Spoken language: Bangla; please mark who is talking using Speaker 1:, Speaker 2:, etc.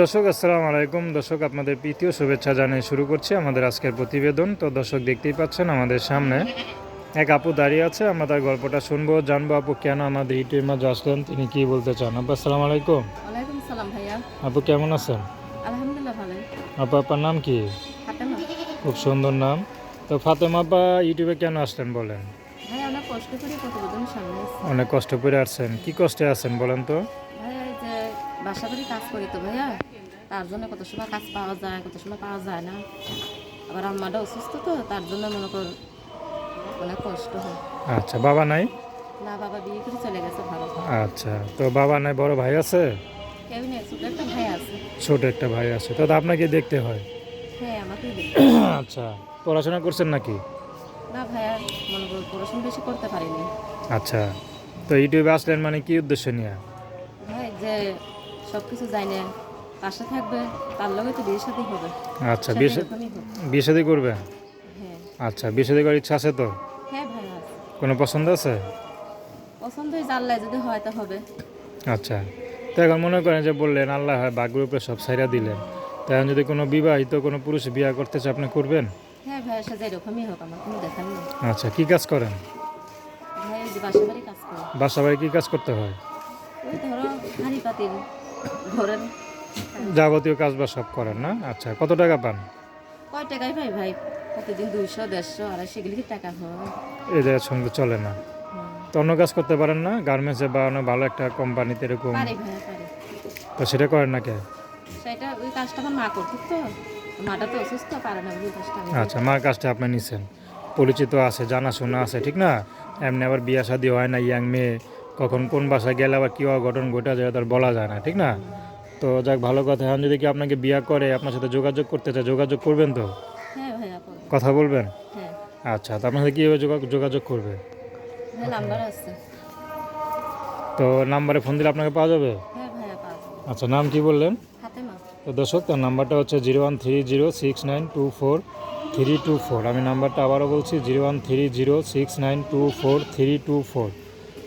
Speaker 1: দর্শক আসসালামু আলাইকুম। দর্শক আপনাদের প্রীতীয় শুভেচ্ছা জানিয়ে শুরু করছি আমাদের আজকের প্রতিবেদন। তো দর্শক দেখতেই পাচ্ছেন আমাদের সামনে এক আপু দাঁড়িয়ে আছে। আমরা তার গল্পটা শুনব জানব। আপু কেন আমাদের ইউটিউবের মাঝে আসলেন? তিনি কি বলতে চান? আপু আসসালামু আলাইকুম। আপু কেমন আছেন? আপু আপনার নাম কি? খুব সুন্দর নাম। তো ফাতেমা আপা ইউটিউবে কেন আসলেন বলেন?
Speaker 2: অনেক কষ্ট করে
Speaker 1: আসছেন। কি কষ্টে আছেন বলেন তো?
Speaker 2: বাসা বাড়ি কাজ করি তো ভাইয়া। তার জন্য কত সময় কাজ পাওয়া যায় কত সময় পাওয়া যায় না। আবার আম্মাটা অসুস্থ তো তার জন্য মনে কর অনেক কষ্ট হয়।
Speaker 1: আচ্ছা বাবা নাই?
Speaker 2: না বাবা বিয়ে করে চলে গেছে ভালো।
Speaker 1: আচ্ছা তো বাবা নাই বড় ভাই আছে?
Speaker 2: কেউ নেই ছোট একটা ভাই আছে।
Speaker 1: ছোট একটা ভাই আছে তো আপনাকে দেখতে হয়?
Speaker 2: হ্যাঁ আমাকে
Speaker 1: আচ্ছা পড়াশোনা করছেন নাকি?
Speaker 2: না ভাইয়া মনে কর পড়াশোনা বেশি করতে পারিনি।
Speaker 1: আচ্ছা তো ইউটিউবে আসলেন মানে কি উদ্দেশ্য নিয়ে?
Speaker 2: ভাই যে সব কিছু যাই না পাশে থাকবে তার লগে তো বিয়ে সাথে হবে।
Speaker 1: আচ্ছা বিয়ে বিয়ে শাদী করবেন
Speaker 2: হ্যাঁ।
Speaker 1: আচ্ছা বিয়ে শাদী করার ইচ্ছা আছে তো?
Speaker 2: হ্যাঁ ভাই আছে।
Speaker 1: কোনো পছন্দ আছে?
Speaker 2: পছন্দই জানলে যদি হয় তো হবে।
Speaker 1: আচ্ছা তো এখন মনে করেন যে বললেন আল্লাহ হয় বাঘের উপরে সব সাইরা দিলেন। তো এখন যদি কোনো বিবাহিত কোনো পুরুষ বিয়া করতে চায় আপনি করবেন?
Speaker 2: হ্যাঁ ভাই সে যেরকমই হোক আমার কোনো দেখার নেই।
Speaker 1: আচ্ছা কি কাজ করেন?
Speaker 2: বাসা বাড়ি কাজ করে।
Speaker 1: বাসা বাড়ি কি কাজ করতে হয়?
Speaker 2: ওই ধরো হাঁড়ি পাতিল। ধরেন
Speaker 1: যাবতীয় কাজ বা সব করেন না? আচ্ছা কত টাকা পান?
Speaker 2: কয় টাকাই ভাই ভাই? প্রতিদিন দুইশো দেড়শো আড়াইশো এগুলি কি টাকা হয়?
Speaker 1: এই জায়গার সঙ্গে চলে না। তো অন্য কাজ করতে পারেন না? গার্মেন্টসে বা অনেক ভালো একটা কোম্পানিতে এরকম
Speaker 2: পারি ভাই পারি।
Speaker 1: তো সেটা করেন না কে?
Speaker 2: সেটা ওই কাজটা আমার মা করতো তো। মাটা তো অসুস্থ পারে না ওই কাজটা। আমি
Speaker 1: আচ্ছা মার কাজটা আপনি নিছেন। পরিচিত আছে জানাশোনা আছে ঠিক না? এমনি আবার বিয়া শাদী হয় না ইয়াং মেয়ে। কখন কোন বাসায় গেলে আবার কী অঘটন ঘটে যায় তার বলা যায় না ঠিক না? তো যাক ভালো কথা। এখন যদি কি আপনাকে বিয়া করে আপনার সাথে যোগাযোগ করতে চায় যোগাযোগ করবেন তো?
Speaker 2: হ্যাঁ
Speaker 1: কথা বলবেন?
Speaker 2: হ্যাঁ।
Speaker 1: আচ্ছা তো আপনার সাথে কীভাবে যোগা- যোগাযোগ করবে?
Speaker 2: ভাই
Speaker 1: তো নাম্বারে ফোন দিলে আপনাকে পাওয়া যাবে?
Speaker 2: হ্যাঁ ভাইয়া পাওয়া যাবে।
Speaker 1: আচ্ছা নাম কি বললেন? তো দর্শক তার নাম্বারটা হচ্ছে zero one three zero six nine two four three two four. আমি নাম্বারটা আবারও বলছি zero one three zero six nine two four three two four.